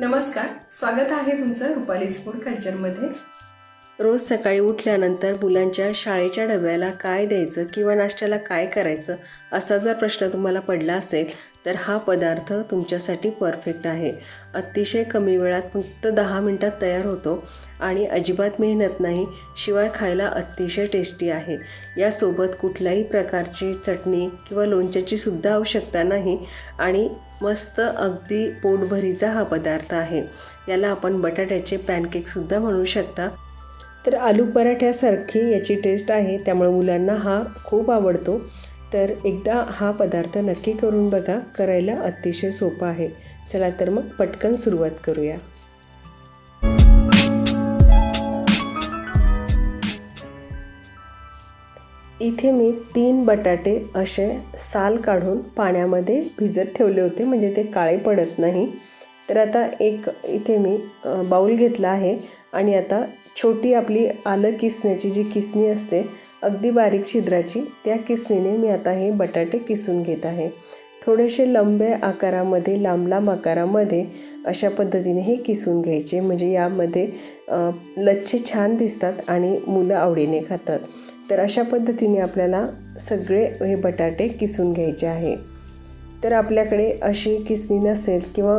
नमस्कार स्वागत आहे तुमचं रुपालीज फूड कल्चरमध्ये. रोज सकाळी उठल्यानंतर मुलांच्या शाळेच्या डब्याला काय द्यायचं किंवा नाश्त्याला काय करायचं असा जर प्रश्न तुम्हाला पडला असेल तर हा पदार्थ तुमच्यासाठी परफेक्ट आहे. अतिशय कमी वेळात फक्त दहा मिनटात तयार होतो आणि अजिबात मेहनत नाही शिवाय खायला अतिशय टेस्टी आहे. यासोबत कुठल्याही प्रकारची चटणी किंवा लोणच्याची सुद्धा आवश्यकता नाही आणि मस्त अगदी पोटभरीचा हा पदार्थ आहे. याला आपण बटाट्याचे पॅनकेकसुद्धा म्हणू शकता. तर आलू पराठ्यासारखी याची टेस्ट आहे त्यामुळे मुलांना हा खूप आवडतो. तर एकदा हा पदार्थ नक्की करून बघा करायला अतिशय सोपा आहे. चला तर मग पटकन सुरुवात करूया. इथे मी तीन बटाटे असे साल काढून पाण्यामध्ये भिजत ठेवले होते म्हणजे ते काळे पडत नाही. तर आता एक इथे मी बाऊल घेतला आहे आणि आता छोटी आपली आलं किसण्याची जी किसणी असते अगदी बारीक छिद्राची. त्या किसणीने मी आता हे बटाटे किसून घेत आहे. थोडेसे लंबे आकारामध्ये लांब लांब आकारामध्ये अशा पद्धतीने हे किसून घ्यायचे. म्हणजे यामध्ये लच्छे छान दिसतात आणि मुलं आवडीने खातात. तर अशा पद्धतीने आपल्याला सगळे हे बटाटे किसून घ्यायचे आहे. तर आपल्याकडे अशी किसणी नसेल किंवा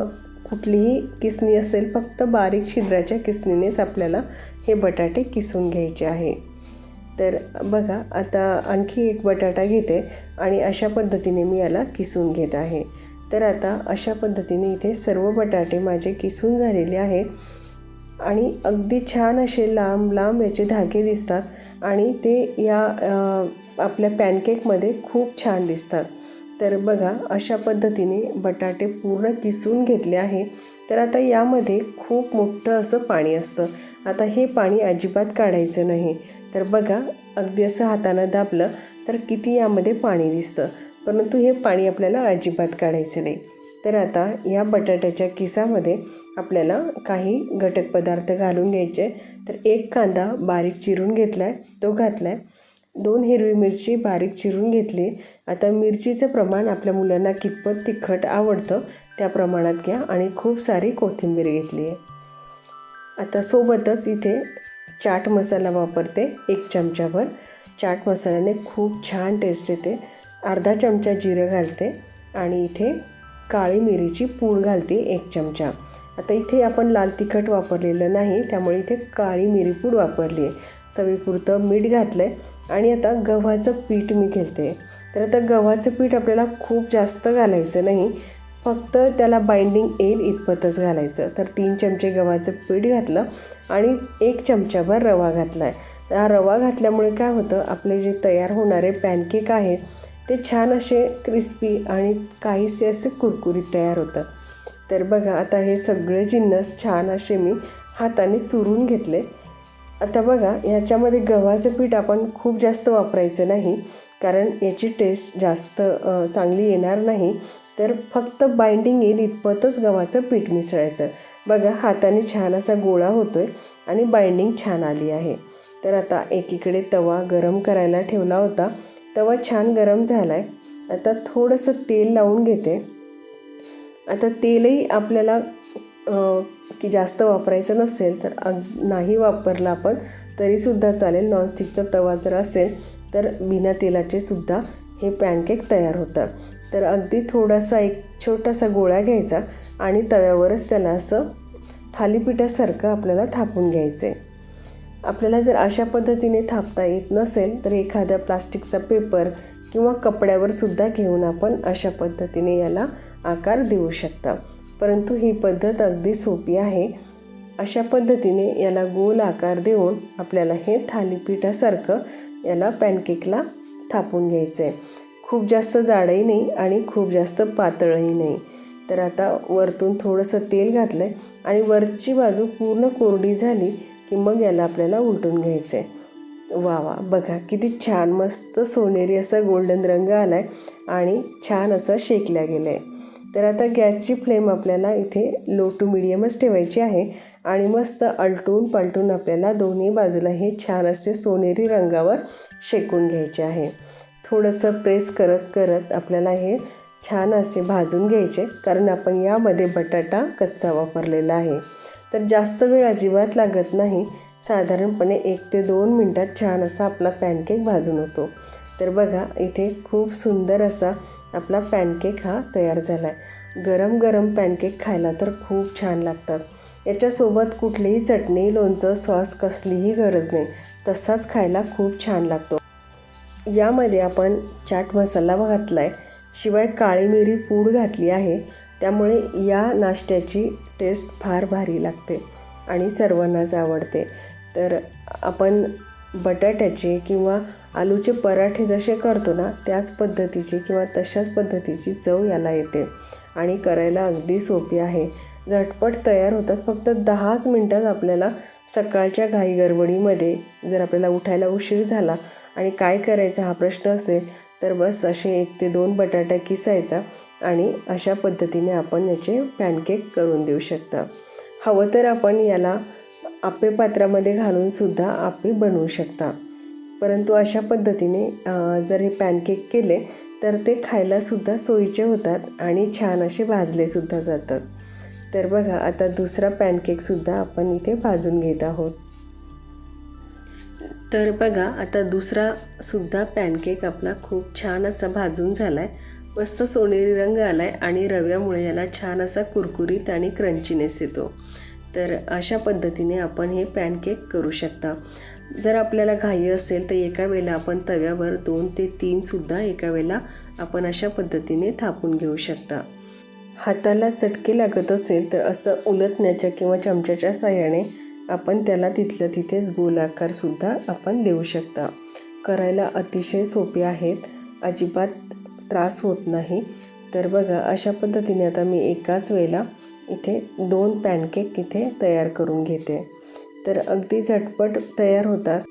कुठलीही किसणी असेल फक्त बारीक छिद्राच्या किसणीनेच आपल्याला हे बटाटे किसून घ्यायचे आहे. तर बघा आता आणखी एक बटाटा घेते आणि अशा पद्धतीने मी याला किसून घेत आहे. तर आता अशा पद्धतीने इथे सर्व बटाटे माझे किसून झालेले आहे आणि अगदी छान असे लांब लांब याचे धागे दिसतात आणि ते या आपल्या पॅनकेकमध्ये खूप छान दिसतात. तर बघा अशा पद्धतीने बटाटे पूर्ण किसून घेतले आहे. तर आता यामध्ये खूप मोठं असं पाणी असतं. आता हे पाणी अजिबात काढायचं नाही. तर बघा अगदी असं हातानं दाबलं तर किती यामध्ये पाणी दिसतं. परंतु हे पाणी आपल्याला अजिबात काढायचं नाही. तर आता या बटाट्याच्या किसामध्ये आपल्याला काही घटक पदार्थ घालून घ्यायचे. तर एक कांदा बारीक चिरून घेतला आहे तो घातला आहे दोन हिरवी मिरची बारीक चिरून घेतली. आता मिरचीचं प्रमाण आपल्या मुलांना कितपत तिखट आवडतं त्या प्रमाणात घ्या आणि खूप सारी कोथिंबीर घेतली आहे. आता सोबतच इथे चाट मसाला वापरते एक चमचाभर. चाट मसाल्याने खूप छान टेस्ट येते. अर्धा चमचा जिरं घालते आणि इथे काळी मिरीची पूड घालते एक चमचा. आता इथे आपण लाल तिखट वापरलेलं नाही त्यामुळे इथे काळी मिरी पूड वापरली आहे. चवीपुरतं मीठ घातलं आहे आणि आता गव्हाचं पीठ मी घेते. तर आता गव्हाचं पीठ आपल्याला खूप जास्त घालायचं नाही फक्त त्याला बाइंडिंग येईल इतपतच घालायचं. तर तीन चमचे गव्हाचं पीठ घातलं आणि एक चमचाभर रवा घातला आहे हा रवा घातल्यामुळे काय होतं? आपले जे तयार होणारे पॅनकेक आहेत ते छान असे क्रिस्पी आणि काहीसे असे कुरकुरीत तयार होतं. तर बघा आता हे सगळे जिन्नस छान असे मी हाताने चुरून घेतले. आता बघा याच्यामध्ये गव्हाचं पीठ आपण खूप जास्त वापरायचं नाही कारण याची टेस्ट जास्त चांगली येणार नाही. तर फक्त बाइंडिंग येईल इतपतच गव्हाचं पीठ मिसळायचं. बघा हाताने छान असा गोळा होतो आहे आणि बाइंडिंग छान आली आहे. तर आता एकीकडे तवा गरम करायला ठेवला होता. तवा छान गरम झाला आहे आता थोडंसं तेल लावून घेते. आता तेलही आपल्याला की जास्त वापरायचं नसेल तर अग नाही वापरलं आपण तरीसुद्धा चालेल. नॉनस्टिकचा तवा जर असेल तर बिना तेलाचे सुद्धा हे पॅनकेक तयार होतात तर अगदी थोडासा एक छोटासा गोळा घ्यायचा आणि तव्यावरच त्याला असं थालीपीठासारखं आपल्याला थापून घ्यायचं आहे आपल्याला जर अशा पद्धतीने थापता येत नसेल तर एखाद्या प्लास्टिकचा पेपर किंवा कपड्यावर सुद्धा घेऊन आपण अशा पद्धतीने याला आकार देऊ शकता. परंतु ही पद्धत अगदी सोपी आहे. अशा पद्धतीने याला गोल आकार देऊन आपल्याला हे थालीपीठासारखं याला पॅनकेकला थापून घ्यायचं आहे खूप जास्त जाडही नाही आणि खूप जास्त पातळही नाही. तर आता वरतून थोडंसं तेल घातलं आहे आणि वरची बाजू पूर्ण कोरडी झाली की मग याला आपल्याला उलटून घ्यायचं आहे वा वा बघा किती छान मस्त सोनेरी असा गोल्डन रंग आला आहे आणि छान असं शेकल्या गेलं आहे तर आता गॅसची फ्लेम आपल्याला इथे लो टू मिडियमच ठेवायची आहे आणि मस्त अलटून पलटून आपल्याला दोन्ही बाजूला हे छान असे सोनेरी रंगावर शेकून घ्यायचे आहे. थोडंसं प्रेस करत करत आपल्याला हे छान असे भाजून घ्यायचे. कारण आपण यामध्ये बटाटा कच्चा वापरलेला आहे. तर जास्त वेळ अजिबात लागत नाही. साधारणपणे एक ते दोन मिनटात छान असा आपला पॅनकेक भाजून होतो. तर बघा इथे खूप सुंदर असा आपला पॅनकेक हा तयार झाला आहे गरम गरम पॅनकेक खायला तर खूप छान लागतात. याच्यासोबत कुठलीही चटणी लोणचं सॉस कसलीही गरज नाही. तसाच खायला खूप छान लागतो. यामध्ये आपण चाट मसाला घातला आहे शिवाय काळी मिरी पूड घातली आहे. त्यामुळे या नाश्त्याची टेस्ट फार भारी लागते आणि सर्वांनाच आवडते. तर आपण बटाट्याचे किंवा आलूचे पराठे जसे करतो ना त्याच पद्धतीची किंवा तशाच पद्धतीची चव याला येते. आणि करायला अगदी सोपी आहे. झटपट तयार होतात फक्त दहाच मिनटात आपल्याला सकाळच्या घाई गडबडीमध्ये जर आपल्याला उठायला उशीर झाला आणि काय करायचा हा प्रश्न असेल तर बस असे एक ते दोन बटाटा किसायचा आणि अशा पद्धतीने आपण याचे पॅनकेक करून देऊ शकता. हवं तर आपण याला आप्पे पात्रामध्ये घालूनसुद्धा आप्पे बनवू शकता. परंतु अशा पद्धतीने जर हे पॅनकेक केले तर ते खायलासुद्धा सोयीचे होतात आणि छान असे भाजलेसुद्धा जातात. तर बघा आता दुसरा पॅनकेकसुद्धा आपण इथे भाजून घेत आहोत. तर बघा आता दुसरा सुद्धा पॅनकेक आपला खूप छान असा भाजून झाला आहे मस्त सोनेरी रंग आला आहे आणि रव्यामुळे याला छान असा कुरकुरीत आणि क्रंचीनेस येतो. तर अशा पद्धतीने आपण हे पॅनकेक करू शकता. जर आपल्याला घाई असेल तर एका वेळेला आपण तव्यावर दोन ते तीनसुद्धा एका वेळेला आपण अशा पद्धतीने थापून घेऊ शकता. हाताला चटके लागत असेल तर असं उलटण्याच्या किंवा चमच्याच्या साह्याने आपण त्याला तिथलं तिथेच गोल आकारसुद्धा आपण देऊ शकता. करायला अतिशय सोपे आहेत. अजिबात त्रास होत नाही. तर बघा अशा पद्धतीने आता मी एकाच वेळेला इथे दोन पॅनकेक इथे तयार करून घेते. तर अगदी झटपट तयार होतात.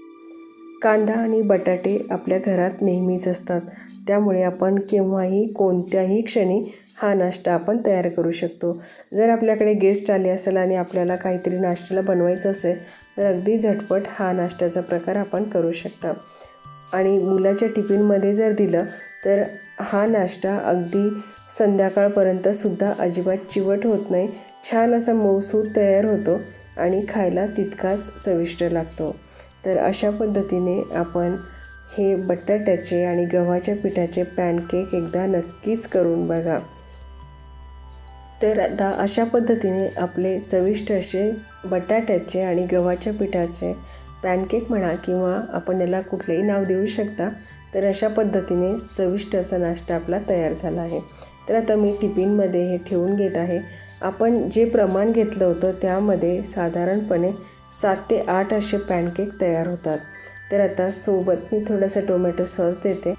कांदा आणि बटाटे आपल्या घरात नेहमीच असतात. त्यामुळे आपण केव्हाही कोणत्याही क्षणी हा नाश्ता आपण तयार करू शकतो. जर आपल्याकडे गेस्ट आले असेल आणि आपल्याला काहीतरी नाश्त्याला बनवायचं असेल तर अगदी झटपट हा नाश्त्याचा प्रकार आपण करू शकता. आणि मुलाच्या टिफिनमध्ये जर दिलं तर हा नाश्ता अगदी संध्याकाळपर्यंतसुद्धा अजिबात चिवट होत नाही. छान असा मऊसूद तयार होतो आणि खायला तितकाच चविष्ट लागतो. तर अशा पद्धतीने आपण हे बटाट्याचे आणि गव्हाच्या पिठाचे पॅनकेक एकदा नक्कीच करून बघा. तर आता अशा पद्धतीने आपले चविष्ट असे बटाट्याचे आणि गव्हाच्या पिठाचे पॅनकेक म्हणा किंवा आपण याला कुठलेही नाव देऊ शकता तर अशा पद्धतीने चविष्ट असा नाश्ता आपला तयार झाला आहे. तर आता मी टिफिनमध्ये हे ठेवून घेत आहे. आपण जे प्रमाण घेतलं होतं त्यामध्ये साधारणपणे सात ते आठ असे पॅनकेक तयार होतात. तर आता सोबत मी थोडंसं टोमॅटो सॉस देते.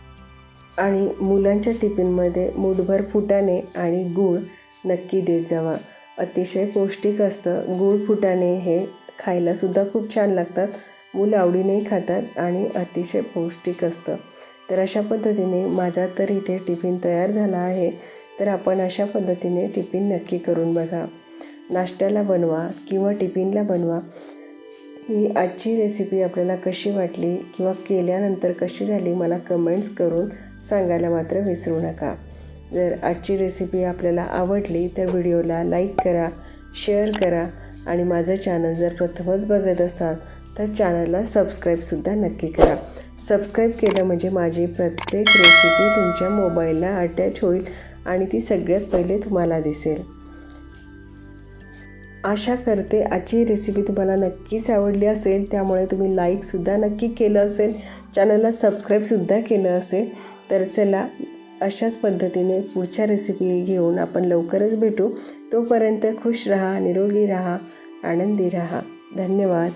आणि मुलांच्या टिफिनमध्ये मुठभर फुटाणे आणि गूळ नक्की देत जावा. अतिशय पौष्टिक असतं. गूळ फुटाणे हे खायलासुद्धा खूप छान लागतात. मुलं आवडीनेही खातात आणि अतिशय पौष्टिक असतं. तर अशा पद्धतीने माझा तर इथे टिफिन तयार झाला आहे. तर आपण अशा पद्धतीने टिफिन नक्की करून बघा. नाश्त्याला बनवा किंवा टिफिनला बनवा. ही आजची रेसिपी आपल्याला कशी वाटली किंवा केल्यानंतर कशी झाली मला कमेंट्स करून सांगायला मात्र विसरू नका. जर आजची रेसिपी आपल्याला आवडली तर व्हिडिओला लाईक करा शेअर करा आणि माझं चॅनल जर प्रथमच बघत असाल तर चॅनलला सबस्क्राईबसुद्धा नक्की करा. सबस्क्राईब केलं म्हणजे माझी प्रत्येक रेसिपी तुमच्या मोबाईलला अटॅच होईल. आणि ती सगळ्यात पहिले तुम्हाला दिसेल. आशा करते आजची रेसिपी तुम्हाला नक्कीच आवडली असेल. त्यामुळे तुम्ही लाईकसुद्धा नक्की केलं असेल. चॅनलला सबस्क्राईबसुद्धा केलं असेल. तर चला अशाच पद्धतीने पुढच्या रेसिपी घेऊन आपण लवकरच भेटू. तोपर्यंत खुश रहा निरोगी राहा आनंदी रहा. धन्यवाद.